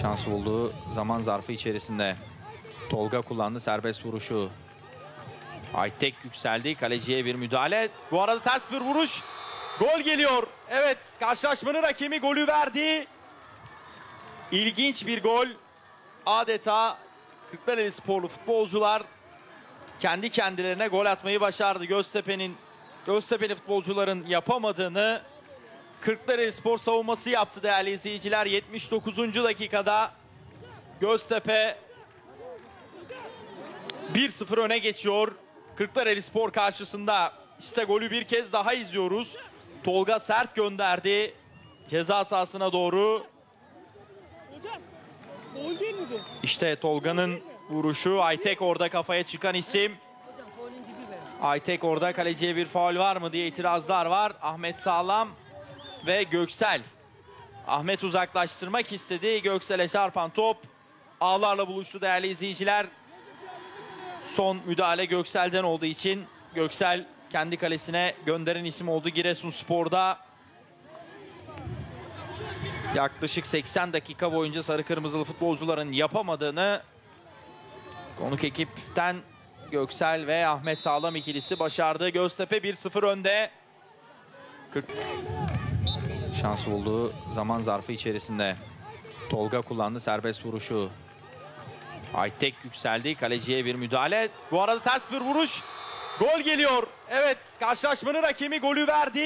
Şans bulduğu zaman zarfı içerisinde. Tolga kullandı serbest vuruşu. Aytek yükseldi. Kaleciye bir müdahale. Bu arada ters bir vuruş. Gol geliyor. Evet karşılaşmanın hakemi golü verdi. İlginç bir gol. Adeta Kırklareli sporlu futbolcular kendi kendilerine gol atmayı başardı. Göztepe'nin Göztepe'li futbolcuların yapamadığını Kırklareli Spor savunması yaptı değerli izleyiciler. 79. dakikada Göztepe 1-0 öne geçiyor. Kırklareli Spor karşısında işte golü bir kez daha izliyoruz. Tolga sert gönderdi ceza sahasına doğru. İşte Tolga'nın vuruşu. Aytek orada kafaya çıkan isim. Aytek orada kaleciye bir faul var mı diye itirazlar var. Ahmet Sağlam ve Göksel. Ahmet uzaklaştırmak istedi. Göksel'e çarpan top ağlarla buluştu değerli izleyiciler. Son müdahale Göksel'den olduğu için Göksel kendi kalesine gönderen isim oldu Giresunspor'da. Yaklaşık 80 dakika boyunca sarı kırmızılı futbolcuların yapamadığını konuk ekipten Göksel ve Ahmet Sağlam ikilisi başardı. Göztepe 1-0 önde. 40 şans bulduğu zaman zarfı içerisinde. Tolga kullandı serbest vuruşu. Aytek yükseldi. Kaleciye bir müdahale. Bu arada ters bir vuruş. Gol geliyor. Evet karşılaşmanın hakemi golü verdi.